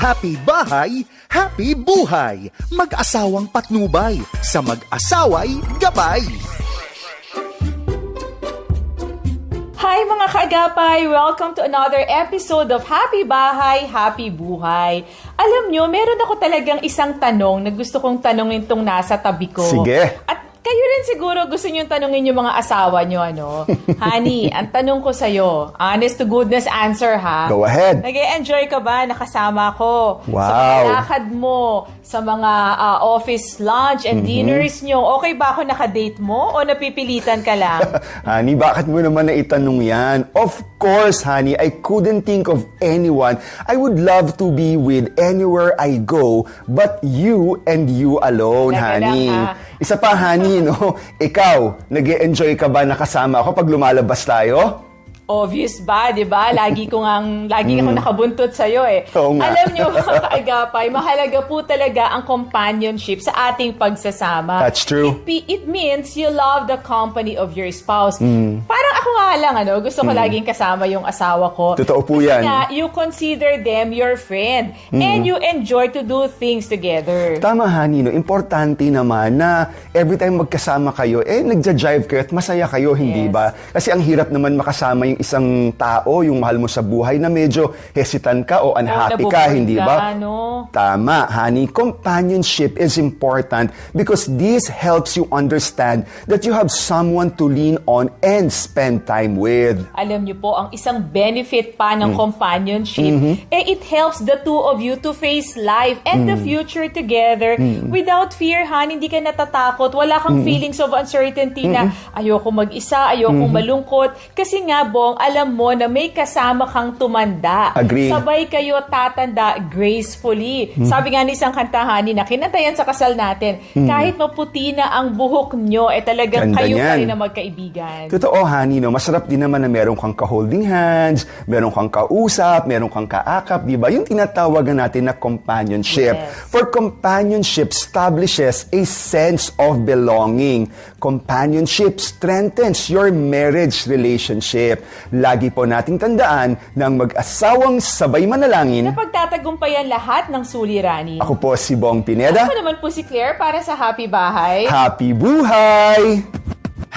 Happy bahay, happy buhay. Mag-asawang patnubay, sa mag-asaway gabay. Hi mga kaagapay! Welcome to another episode of Happy Bahay, Happy Buhay. Alam nyo, meron ako talagang isang tanong na gusto kong tanongin tong nasa tabi ko. Sige. Rin siguro gusto nyo tanongin yung mga asawa nyo, ano? Honey, ang tanong ko sa'yo, honest to goodness answer ha? Go ahead. nag enjoy ka ba nakasama ko? Sa Wow. mga lakad mo, sa mga ah, office lunch and Mm-hmm. dinners nyo, okay ba ako nakadate mo o napipilitan ka lang? Honey, bakit mo naman na itanong yan? Of course, honey, I couldn't think of anyone I would love to be with anywhere I go but you and you alone, lang, honey. ha? Isa pa, honey, no? Ikaw, nag enjoy ka ba nakasama ako pag lumalabas tayo? Obvious ba, 'di ba? Lagi ko ngang lagi ako nakabuntot sa iyo eh. Mm. Oo nga. Alam niyo mga kaagapay, mahalaga po talaga ang companionship sa ating pagsasama. That's true. It, it means you love the company of your spouse. Mm. Nga lang ano, gusto ko laging kasama yung asawa ko. Totoo po Kasi yan. nga, you consider them your friend and you enjoy to do things together. Tama, honey, no? Importante naman na every time magkasama kayo, eh, nagja-jive kayo at masaya kayo, hindi Yes. ba? Kasi ang hirap naman makasama yung isang tao, yung mahal mo sa buhay, na medyo hesitant ka o unhappy nabubuhay ka, hindi ka, ba? no? Tama, honey. Companionship is important because this helps you understand that you have someone to lean on and spend time with. alam niyo po, ang isang benefit pa Mm. ng companionship, Mm-hmm. eh it helps the two of you to face life and the Mm. future together without fear, han. Hindi ka natatakot. Wala kang feelings of uncertainty na ayoko mag-isa, ayoko malungkot. Kasi nga, Bong, alam mo na may kasama kang tumanda. Agree. Sabay kayo tatanda gracefully. Sabi nga ni isang kantahani na kinantayan sa kasal natin, kahit maputi na ang buhok nyo, eh talagang Ganda kayo pa rin na magkaibigan. Totoo, honey, no? Masarap din naman na meron kang ka-holding hands, meron kang kausap, meron kang kaakap, di ba? Yung tinatawagan natin na companionship. Yes. For companionship establishes a sense of belonging. Companionship strengthens your marriage relationship. Lagi po nating tandaan ng mag-asawang sabay manalangin. na pagtatagumpayan lahat ng suliranin. Ako po si Bong Pineda. Ako naman po si Claire para sa Happy Bahay. Happy buhay!